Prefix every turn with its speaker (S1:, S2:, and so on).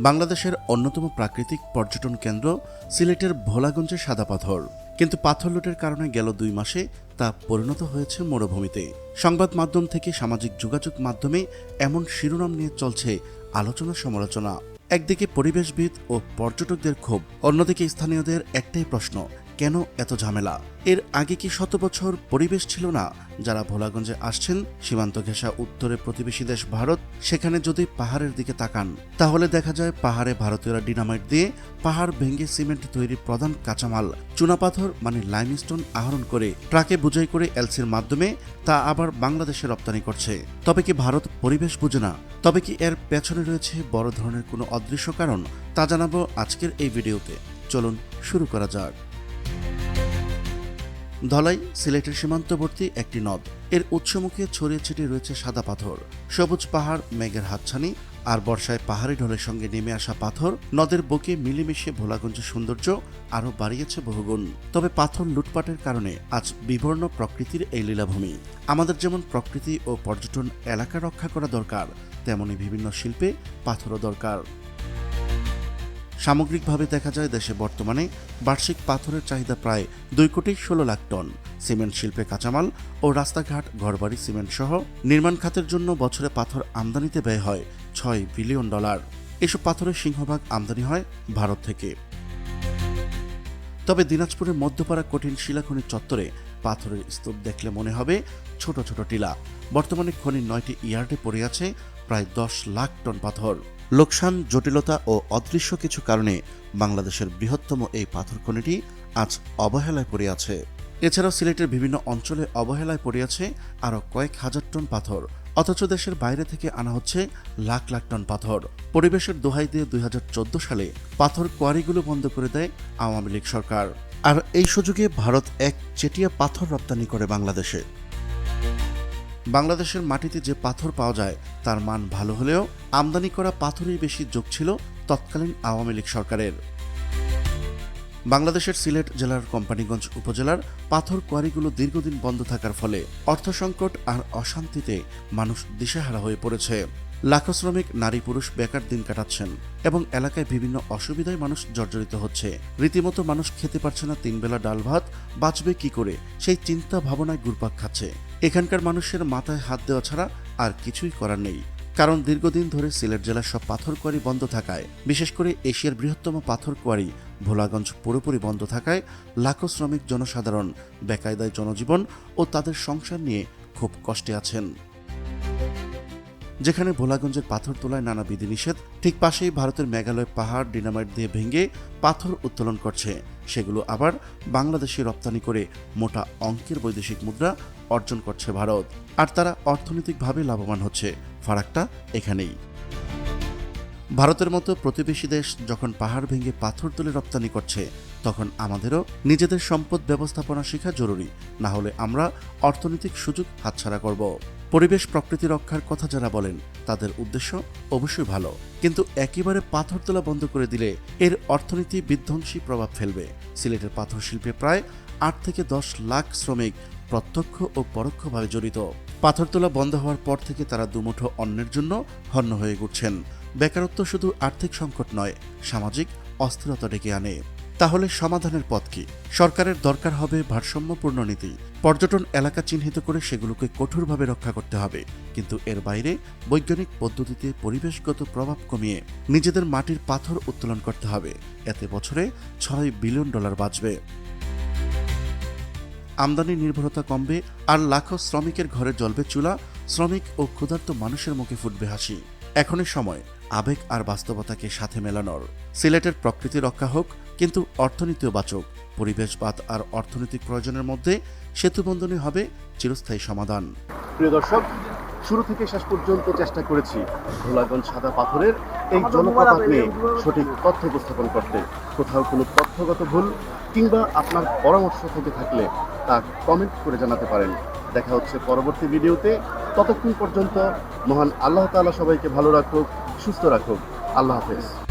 S1: বাংলাদেশের অন্যতম প্রাকৃতিক পর্যটন কেন্দ্র সিলেটের ভোলাগঞ্জে সাদা পাথর। কিন্তু পাথর লুটের কারণে গেল দুই মাসে তা পরিণত হয়েছে মরুভূমিতে। সংবাদ মাধ্যম থেকে সামাজিক যোগাযোগ মাধ্যমে এমন শিরোনাম নিয়ে চলছে আলোচনা সমালোচনা। একদিকে পরিবেশবিদ ও পর্যটকদের ক্ষোভ, অন্যদিকে স্থানীয়দের একটাই প্রশ্ন কেন এত ঝামেলা? এর আগে কি শত বছর পরিবেশ ছিল না? যারা ভোলাগঞ্জে আসছেন, সীমান্ত ঘেঁষা উত্তরে প্রতিবেশী দেশ ভারত, সেখানে যদি পাহাড়ের দিকে তাকান, তাহলে দেখা যায় পাহাড়ে ভারতীয়রা ডিনামাইট দিয়ে পাহাড় ভেঙে সিমেন্ট তৈরির প্রধান কাঁচামাল, চুনাপাথর মানে লাইমস্টোন আহরণ করে, ট্রাকে বুঝাই করে এলসির মাধ্যমে তা আবার বাংলাদেশে রপ্তানি করছে। তবে কি ভারত পরিবেশ বুঝে না? তবে কি এর পেছনে রয়েছে বড় ধরনের কোনো অদৃশ্য কারণ? তা জানাব আজকের এই ভিডিওতে। চলুন শুরু করা যাক। ধলাই, সিলেটের সীমান্তবর্তী একটি নদ। এর উৎসমুখে ছড়িয়ে ছিটিয়ে রয়েছে সাদা পাথর। সবুজ পাহাড়, মেঘের হাতছানি আর বর্ষায় পাহাড়ি ঢলের সঙ্গে নেমে আসা পাথর নদের বুকে মিলেমিশে ভোলাগঞ্জের সৌন্দর্য আরও বাড়িয়েছে বহুগুণ। তবে পাথর লুটপাটের কারণে আজ বিবর্ণ প্রকৃতির এই লীলাভূমি। আমাদের যেমন প্রকৃতি ও পর্যটন এলাকা রক্ষা করা দরকার, তেমনি বিভিন্ন শিল্পে পাথরও দরকার। সামগ্রিকভাবে দেখা যায় দেশে বর্তমানে বার্ষিক পাথরের চাহিদা প্রায় দুই কোটি ষোলো লাখ টন। সিমেন্ট শিল্পে কাঁচামাল ও রাস্তাঘাট, ঘরবাড়ি সিমেন্ট সহ নির্মাণ খাতের জন্য বছরে পাথর আমদানিতে ব্যয় হয় ছয় বিলিয়ন ডলার। এসব পাথরের সিংহভাগ আমদানি হয় ভারত থেকে। তবে দিনাজপুরের মধ্যপাড়া কঠিন শিলাখনি চত্বরে পাথরের স্তূপ দেখলে মনে হবে ছোট ছোট টিলা। বর্তমানে খনির নয়টি ইয়ার্ডে পড়ে আছে প্রায় দশ লাখ টন পাথর। লোকসান, জটিলতা ও অদৃশ্য কিছু কারণে বাংলাদেশের বৃহত্তম এই পাথর খনিটি আজ অবহেলায় পড়ে আছে। এছাড়াও সিলেটের বিভিন্ন অঞ্চলে অবহেলায় পড়ে আছে আরও কয়েক হাজার টন পাথর, অথচ দেশের বাইরে থেকে আনা হচ্ছে লাখ লাখ টন পাথর। পরিবেশের দোহাই দিয়ে দুই হাজার চোদ্দ সালে পাথর কোয়ারিগুলো বন্ধ করে দেয় আওয়ামী লীগ সরকার। আর এই সুযোগে ভারত এক চেটিয়া পাথর রপ্তানি করে বাংলাদেশে। বাংলাদেশের মাটিতে যে পাথর পাওয়া যায় তার মান ভালো হলেও আমদানি করা পাথরই বেশি যোগ ছিল তৎকালীন আওয়ামী লীগ সরকারের। বাংলাদেশের সিলেট জেলার কোম্পানিগঞ্জ উপজেলার পাথর কোয়ারিগুলো দীর্ঘদিন বন্ধ থাকার ফলে অর্থ সংকট আর অশান্তিতে মানুষ দিশেহারা হয়ে পড়েছে। লাখো শ্রমিক, নারী, পুরুষ বেকার দিন কাটাচ্ছেন এবং এলাকায় বিভিন্ন অসুবিধায় মানুষ জর্জরিত হচ্ছে। রীতিমতো মানুষ খেতে পারছে না তিনবেলা ডাল ভাত, বাঁচবে কি করে? সেই চিন্তা ভাবনায় ঘুরপাক খাচ্ছে। এখানকার মানুষের মাথায় হাত দেওয়া ছাড়া আর কিছুই করার নেই। কারণ দীর্ঘদিন ধরে সিলেট জেলার সব পাথর কোয়ারি বন্ধ থাকায়, বিশেষ করে এশিয়ার বৃহত্তম পাথর কোয়ারি ভোলাগঞ্জ পুরোপুরি বন্ধ থাকায় লাখো শ্রমিক জনসাধারণ, বেকায়দায় জনজীবন ও তাদের সংসার নিয়ে খুব কষ্টে আছেন। যেখানে ভোলাগঞ্জের পাথর তোলায় নানা বিধিনিষেধ, ঠিক পাশেই ভারতের মেঘালয় পাহাড়, ডিনামাইট দিয়ে ভেঙে পাথর উত্তোলন করছে। সেগুলো আবার বাংলাদেশে রপ্তানি করে মোটা অঙ্কের বৈদেশিক মুদ্রা অর্জন করছে ভারত। আর তারা অর্থনৈতিকভাবে লাভবান হচ্ছে। ফারাকটা এখানেই। ভারতের মতো প্রতিবেশী দেশ যখন পাহাড় ভেঙে পাথর তুলে রপ্তানি করছে তখন আমাদেরও নিজেদের সম্পদ ব্যবস্থাপনা শেখা জরুরি, না হলে আমরা অর্থনৈতিক সুযোগ হাতছাড়া করব। পরিবেশ প্রকৃতি রক্ষার কথা যারা বলেন, তাদের উদ্দেশ্য অবশ্যই ভালো। কিন্তু একেবারে পাথর তোলা বন্ধ করে দিলে এর অর্থনীতি বিধ্বংসী প্রভাব ফেলবে। সিলেটের পাথর শিল্পে প্রায় আট থেকে দশ লাখ শ্রমিক প্রত্যক্ষ ও পরোক্ষভাবে জড়িত। পাথর তোলা বন্ধ হওয়ার পর থেকে তারা দুমুঠো অন্যের জন্য হন্য হয়ে ঘুরছেন বেকারত্ব শুধু আর্থিক সংকট নয়, সামাজিক অস্থিরতা ডেকে আনে। তাহলে সমাধানের পথ কি? সরকারের দরকার হবে ভারসাম্যপূর্ণ নীতি। পর্যটন এলাকা চিহ্নিত করে সেগুলোকে কঠোরভাবে রক্ষা করতে হবে। কিন্তু এর বাইরে বৈজ্ঞানিক পদ্ধতিতে পরিবেশগত প্রভাব কমিয়ে নিজেদের মাটির পাথর উত্তোলন করতে হবে। এতে বছরে ছয় বিলিয়ন ডলার বাঁচবে। আমদানি নির্ভরতা কমবে আর লাখো শ্রমিকের ঘরে জ্বলবে চুলা। শ্রমিক ও ক্ষুধার্ত মানুষের মুখে ফুটবে হাসি। এখনই সময় আবেগ আর বাস্তবতাকে সাথে মেলানোর। সিলেটের প্রকৃতি রক্ষা হোক কিন্তু অর্থনীতিও বাচক। পরিবেশবাদ আর অর্থনৈতিক প্রয়োজনের মধ্যে সেতুবন্ধনী হবে চিরস্থায়ী সমাধান।
S2: প্রিয় দর্শক শুরু থেকে শেষ পর্যন্ত চেষ্টা করেছি ভোলাগঞ্জ সাদা পাথরের এই জলপ্রপাত নিয়ে সঠিক তথ্য উপস্থাপন করতে। কোথাও কোনো তথ্যগত ভুল কিংবা আপনার পরামর্শ থেকে থাকলে তা কমেন্ট করে জানাতে পারেন। দেখা হচ্ছে পরবর্তী ভিডিওতে। ততক্ষণ পর্যন্ত মহান আল্লাহ তাআলা সবাইকে ভালো রাখুক সুস্থ রাখুক। আল্লাহ হাফেজ।